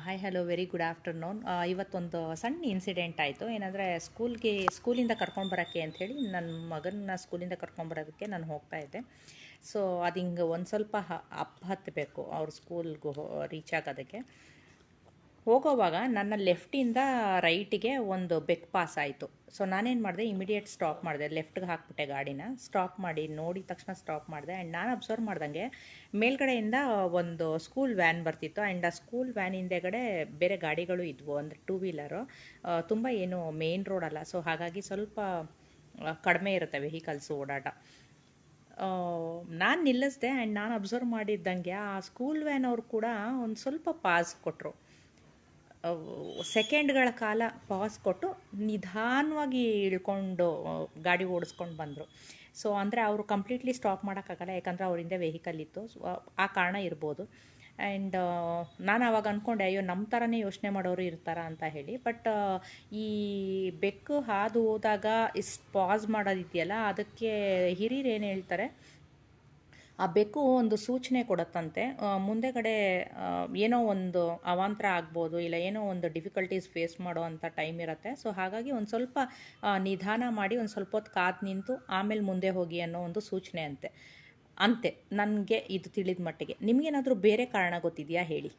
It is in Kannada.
Hi hello very good afternoon ಇವತ್ತೊಂದು ಸಣ್ಣ ಇನ್ಸಿಡೆಂಟ್ ಆಯಿತು. ಏನಂದರೆ ಸ್ಕೂಲ್ಗೆ ಸ್ಕೂಲಿಂದ ಕರ್ಕೊಂಡು ಬರೋಕ್ಕೆ ಅಂಥೇಳಿ ನನ್ನ ಮಗನ ಸ್ಕೂಲಿಂದ ಕರ್ಕೊಂಬರೋದಕ್ಕೆ ನಾನು ಹೋಗ್ತಾ ಇದ್ದೆ. ಸೊ ಅದು ಹಿಂಗೆ ಒಂದು ಸ್ವಲ್ಪ ಹ ಅಪ್ ಹತ್ತಬೇಕು ಅವ್ರ ಸ್ಕೂಲ್ಗೆ ರೀಚ್ ಆಗೋದಕ್ಕೆ. ಹೋಗೋವಾಗ ನನ್ನ ಲೆಫ್ಟಿಂದ ರೈಟಿಗೆ ಒಂದು ಬೆಕ್ ಪಾಸ್ ಆಯಿತು. ಸೊ ನಾನೇನು ಮಾಡಿದೆ ಇಮಿಡಿಯೇಟ್ ಸ್ಟಾಪ್ ಮಾಡಿದೆ. ಲೆಫ್ಟ್ಗೆ ಹಾಕ್ಬಿಟ್ಟೆ ಗಾಡಿನ. ಸ್ಟಾಪ್ ಮಾಡಿ ನೋಡಿದ ತಕ್ಷಣ ಸ್ಟಾಪ್ ಮಾಡಿದೆ. ಆ್ಯಂಡ್ ನಾನು ಅಬ್ಸರ್ವ್ ಮಾಡ್ದಂಗೆ ಮೇಲ್ಗಡೆಯಿಂದ ಒಂದು ಸ್ಕೂಲ್ ವ್ಯಾನ್ ಬರ್ತಿತ್ತು. ಆ್ಯಂಡ್ ಆ ಸ್ಕೂಲ್ ವ್ಯಾನ್ ಹಿಂದೆಗಡೆ ಬೇರೆ ಗಾಡಿಗಳು ಇದ್ವು. ಅಂದರೆ ಟೂ ವೀಲರು ತುಂಬ ಏನು ಮೇನ್ ರೋಡ್ ಅಲ್ಲ. ಸೊ ಹಾಗಾಗಿ ಸ್ವಲ್ಪ ಕಡಿಮೆ ಇರುತ್ತೆ ವೆಹಿಕಲ್ಸ್ ಓಡಾಟ. ನಾನು ನಿಲ್ಲಿಸ್ದೆ. ಆ್ಯಂಡ್ ನಾನು ಅಬ್ಸರ್ವ್ ಮಾಡಿದ್ದಂಗೆ ಆ ಸ್ಕೂಲ್ ವ್ಯಾನ್ ಅವರು ಕೂಡ ಒಂದು ಸ್ವಲ್ಪ ಪಾಸ್ ಕೊಟ್ಟರು ಸೆಕೆಂಡ್ಗಳ ಕಾಲ ಪಾಸ್ ಕೊಟ್ಟು ನಿಧಾನವಾಗಿ ಇಳ್ಕೊಂಡು, ಗಾಡಿ ಓಡಿಸ್ಕೊಂಡು ಬಂದರು. ಸೊ ಅಂದರೆ ಅವರು ಕಂಪ್ಲೀಟ್ಲಿ ಸ್ಟಾಪ್ ಮಾಡೋಕ್ಕಾಗಲ್ಲ, ಯಾಕಂದರೆ ಅವರಿಂದ ವೆಹಿಕಲ್ ಇತ್ತು. ಆ ಕಾರಣ ಇರ್ಬೋದು. ಆ್ಯಂಡ್ ನಾನು ಆವಾಗ ಅಂದ್ಕೊಂಡೆ ಅಯ್ಯೋ ನಮ್ಮ ಥರನೇ ಯೋಚನೆ ಮಾಡೋರು ಇರ್ತಾರ ಅಂತ ಹೇಳಿ. ಬಟ್ ಈ ಬೆಕ್ಕು ಹಾದು ಹೋದಾಗ ಇಷ್ಟು ಪಾಸ್ ಮಾಡೋದಿದೆಯಲ್ಲ, ಅದಕ್ಕೆ ಹಿರಿಯರು ಏನು ಹೇಳ್ತಾರೆ ಆ ಬೆಕ್ಕು ಒಂದು ಸೂಚನೆ ಕೊಡುತ್ತಂತೆ. ಮುಂದೆಗಡೆ ಏನೋ ಒಂದು ಅವಾಂತರ ಆಗ್ಬೋದು, ಇಲ್ಲ ಏನೋ ಒಂದು ಡಿಫಿಕಲ್ಟೀಸ್ ಫೇಸ್ ಮಾಡೋ ಅಂಥ ಟೈಮ್ ಇರುತ್ತೆ. ಸೊ ಹಾಗಾಗಿ ಒಂದು ಸ್ವಲ್ಪ ನಿಧಾನ ಮಾಡಿ ಒಂದು ಸ್ವಲ್ಪ ಹೊತ್ತು ಕಾದು ನಿಂತು ಆಮೇಲೆ ಮುಂದೆ ಹೋಗಿ ಅನ್ನೋ ಒಂದು ಸೂಚನೆ ಅಂತೆ. ಅಂತೆ, ನನಗೆ ಇದು ತಿಳಿದ ಮಟ್ಟಿಗೆ. ನಿಮಗೇನಾದರೂ ಬೇರೆ ಕಾರಣ ಗೊತ್ತಿದೆಯಾ ಹೇಳಿ.